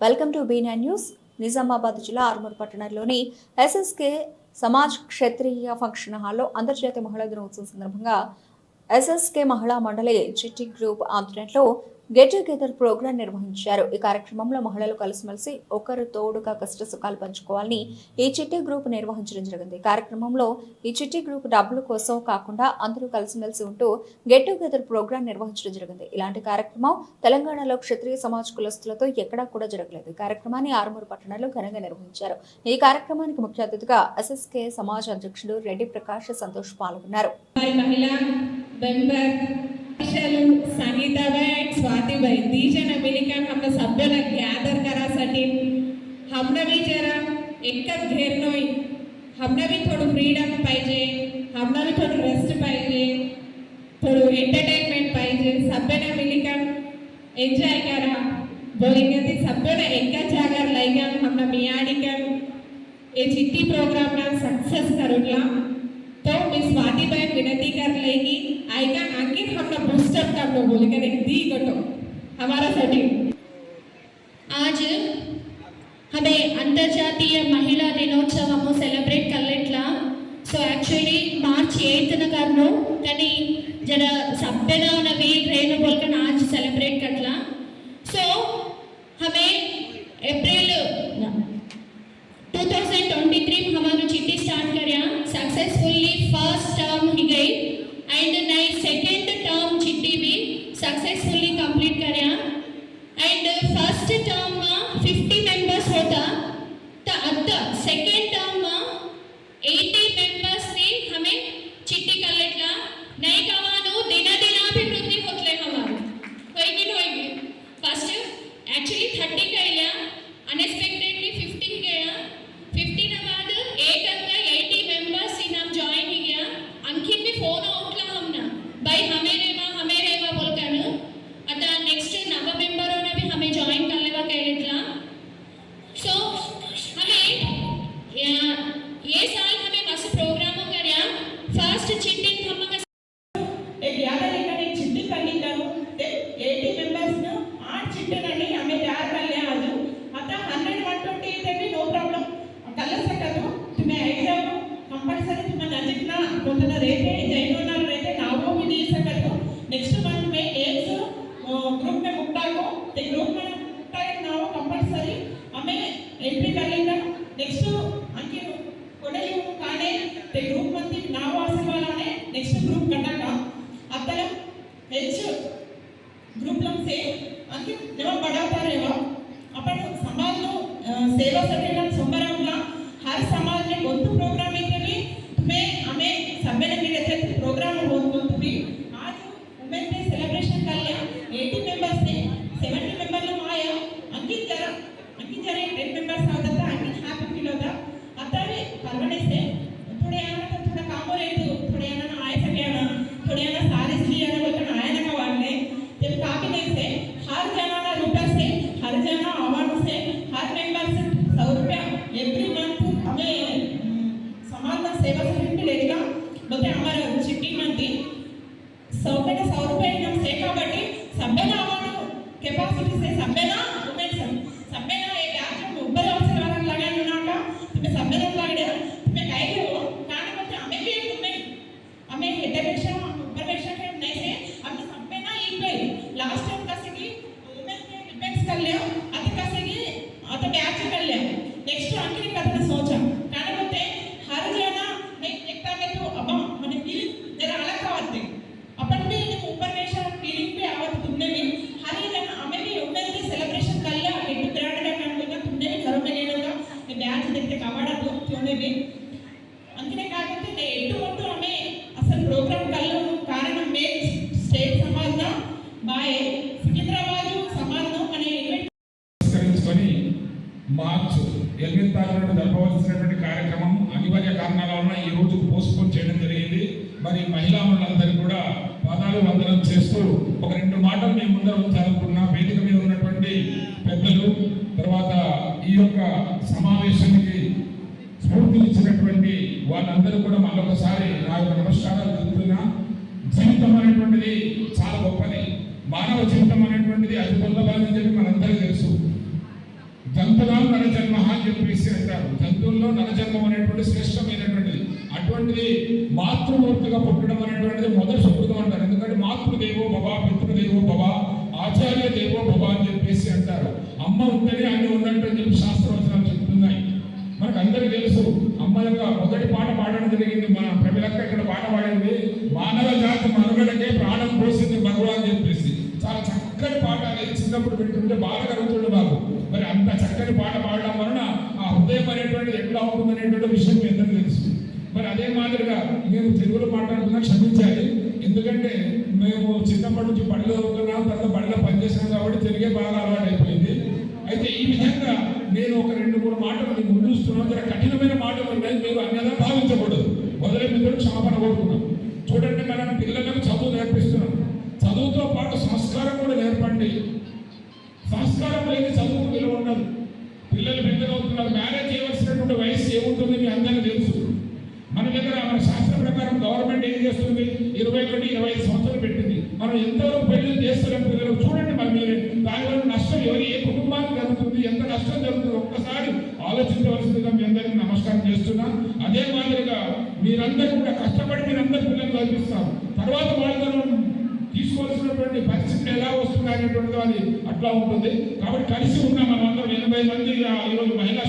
Welcome to B news. Nizamabad జిల్లా ఆర్మూర్ పట్టణంలోని SSK Samaj క్షేత్రీయ function హాల్లో అంతర్జాతీయ మహిళా దినోత్సవం సందర్భంగా ఎస్ఎస్కే మహిళా మండలి చిట్టి గ్రూప్ ఆధ్వర్యంలో గెట్ టుగెదర్ ప్రోగ్రాం నిర్వహించారు. ఈ కార్యక్రమంలో మహిళలు కలిసిమెలిసి ఒకరు తోడుగా కష్ట సుఖాలు పంచుకోవాలని ఈ చిట్టి గ్రూప్ నిర్వహించడం జరిగింది. కార్యక్రమంలో ఈ చిట్టి గ్రూప్ డబ్బుల కోసం కాకుండా అందరూ కలిసిమెలిసి ఉంటూ గెట్ టుగెదర్ ప్రోగ్రాం నిర్వహించడం జరిగింది. ఇలాంటి కార్యక్రమం తెలంగాణలో క్షత్రియ సమాజ్ కులస్తులతో ఎక్కడా కూడా జరగలేదు. ఈ కార్యక్రమాన్ని ఆరుమూరు పట్టణంలో ఘనంగా నిర్వహించారు. ఈ కార్యక్రమానికి ముఖ్య అతిథిగా ఎస్ఎస్కే సమాజ్ అధ్యక్షుడు రెడ్డి ప్రకాష్ సంతోష్ పాల్గొన్నారు. संगीताबाई एंड स्वाति भाई दीज एंड अमेरिका हम सभ्य गैदर करा सटी हमने भी जरा एक घेर नोई हमने भी थोड़ा फ्रीडम पाइजे हमने भी थोड़ा रेस्ट पाइजे थोड़ा एंटरटेनमेंट पाइजे सभ्य मिलिका एंजॉय करा बोलेंगे सभ्य एक जागर लाइक हमने मियाड़ी कर ये चिट्ठी प्रोग्राम ना सक्सेस करूँगा तो मी स्वातीबाई विनती कर लेगी आएगा अंकित हमने बूस्टअप कर लो बोले कर एक दी गटो हमारा साठी आज हमें अंतर्जातीय महिला దినోత్సవము సెలబ్రేట్ కల్లెట్లా సో యాక్చువల్లీ మార్చ్ ఎయిత్న కర్ను కానీ జర సభ్యన नवी ट्रेन ಒಂದು ಪ್ರೋಗ್ರಾಮ್ ಇದರಲ್ಲಿ ತುಂಬೆ ಆಮೆ ಸಭೆ ನಮಗೆ ಪ್ರೋಗ್ರಾಮ್ ಓದ್ಕೊಂತೀವಿ ಆಜ್ ವುಮೆನ್ ಡೇ ಸೆಲೆಬ್ರೇಷನ್ ಕಲ್ಯ ಏಯ್ಟಿ ಮೆಂಬರ್ಸ್ ಸೆವೆಂಟಿ ಮೆಂಬರ್ಲು ಮಾಯ ಅಂಕಿತ್ ಜರ ಅಂಕಿತ್ ಜರ ಟೆನ್ ಮೆಂಬರ್ಸ್ ಆದತ್ತ ಅಂಕಿತ್ ಹ್ಯಾಪಿ ಫೀಲ್ ಹೋದ ಅತ್ತಾರೆ ಪರ್ಮನೆಂಟ್ ಸೇವಾ ಸಮಿತಿಗಳು ಈಗ ಬಗ್ಗೆ ಅಮರ ಚಿಟ್ಟಿ ಮಂದಿ ಸೌಕರ್ಯ ಸೌರಭ್ಯ ನಮ್ಮ ಸೇಕಾಬಟ್ಟಿ ಸಭ್ಯನ ಅವನು ಕೆಪಾಸಿಟಿ ಸೇ ಸಭ್ಯನ ಉಮೆನ್ಸ್ ಸಭ್ಯನ ಈ ಬ್ಯಾಚ್ ಒಬ್ಬರ ಅವಸರವಾದ ಲಗಾನ ನಾಟ ತುಂಬೆ ಸಭ್ಯನ ಲಗಡೆ ತುಂಬೆ ಕೈಗೆ ಕಾಣ ಮತ್ತೆ ಅಮೆ ಬಿ ತುಂಬೆ ಅಮೆ ಹೆಡ್ಡ ಪೇಕ್ಷ ಒಬ್ಬರ ಪೇಕ್ಷ ನೈಸೆ ಅಮೆ ಸಭ್ಯನ ಈ ಪೇ ಲಾಸ್ಟ್ ಟೈಮ್ ಅಂತ ಕವಾಡದು ಚೂಡೇವಿ ಅಂತೇ ಕಾಕಂತೆ ಎಟ್ಟು ಉಂಟುನೆ ಅಸಲು ಪ್ರೋಗ್ರಾಮ್ ಕಲ್ಲು ಕಾರಣ ಮೇ స్టేట్ సమాజ్న బాయ్ సికింద్రాబాద్ సమాజ్ను మన పురస్కరించుకొని మార్చు ఎల్విన్ తారీఖు జరపవలసినటువంటి కార్యక్రమం అనివార్య కారణాల వలన ఈ రోజు పోస్ట్పోన్ చేయడం జరిగింది. మరి మహిళా మండలందరూ కూడా పాదాలు వందనం చేస్తూ ఒక రెండు మాటలు మేము ముందర ఉంచాలనుకున్నా వేదిక మీద ఉన్నటువంటి పెద్దలు తర్వాత ఈ యొక్క సమావేశాన్ని స్ఫూర్తినిచ్చినటువంటి వాళ్ళందరూ కూడా మళ్ళొకసారి నా యొక్క నమస్కారాలు తెలుపుతున్నా. జీవితం అనేటువంటిది చాలా గొప్పది. మానవ జీవితం అనేటువంటిది అతి గొప్పదని చెప్పి మనందరికీ తెలుసు. జంతువులు నరజన్మ అని చెప్పేసి అంటారు. జంతువుల్లో నరజన్మం అనేటువంటి శ్రేష్టమైనటువంటిది. అటువంటిది మాతృమూర్తిగా పుట్టడం అనేటువంటిది మొదటి సుకృతం అంటారు. ఎందుకంటే మాతృదేవో భవ పితృదేవో భవ ఆచార్య దేవో భవ అని చెప్పేసి అంటారు. అమ్మ ఉంటేనే అన్ని ఉన్నట్టు అని చెప్పి శాస్త్రవచనం మనకు అందరికీ తెలుసు అమ్మ యొక్క మొదటి పాట పాడడం జరిగింది మన ప్రమిలక్క ఇక్కడ పాట పాడింది. మానవ జాతి మనుగడకే ప్రాణం పోసింది భగవాన్ అని చెప్పేసి. చాలా చక్కని పాట అనేది చిన్నప్పుడు వింటుంటే బాగా కలుగుతుండే బాబు మరి అంత చక్కని పాట పాడడం వలన ఆ హృదయం అనేటువంటిది ఎట్లా ఉంటుంది అనేటువంటి విషయం మీ అందరికీ తెలుసు. మరి అదే మాదిరిగా మేము తెలుగులో మాట్లాడుతున్నా క్షమించాలి. ఎందుకంటే మేము చిన్నప్పటి నుంచి బడిలో చదువుకున్నాం తర్వాత బడిలో పనిచేసాం కాబట్టి తెలుగే బాగా అలవాటు అయిపోయింది అయితే ఈ విధంగా నేను ఒక రెండు మూడు మాటలు మీకు ముందు జర కఠినమైన మాటలు ఉన్నాయి. మీరు అన్నదా భావించకూడదు. మొదలై మీరు క్షమాపణ కోరుకున్నాం చూడండి మనం పిల్లలకు చదువు నేర్పిస్తున్నాం. చదువుతో పాటు సంస్కారం కూడా నేర్పండి. సంస్కారం లేని చదువుకు విలువ ఉండదు. పిల్లలు పెద్దగా అవుతున్నారు. మ్యారేజ్ చేయవలసినటువంటి వయసు ఏముంటుంది మీ అందరికీ తెలుసు. మన దగ్గర మన శాస్త్ర ప్రకారం గవర్నమెంట్ ఏం చేస్తుంది? ఇరవై ఒకటి ఇరవై ఐదు సంవత్సరాలు పెట్టింది. మనం ఎంతవరకు పెళ్ళి చేస్తున్నాం పిల్లలు చూడండి మరి మీరు. దానివల్ల నష్టం ఎవరు ఏ కుటుంబానికి జరుగుతుంది ఎంత నష్టం జరుగుతుంది ఒక్కసారి ఆలోచించవలసిందిగా మీ అందరికీ నమస్కారం చేస్తున్నా. అదే మాదిరిగా మీరందరూ కూడా కష్టపడి మీరందరూ పిల్లలు చదివిస్తారు. తర్వాత వాళ్ళతో తీసుకోవాల్సినటువంటి పరిస్థితులు ఎలా వస్తున్నాయి అనేటువంటిది అది అట్లా ఉంటుంది. కాబట్టి కలిసి ఉన్నాం మనం అందరం ఎనభై మంది ఈరోజు మహిళా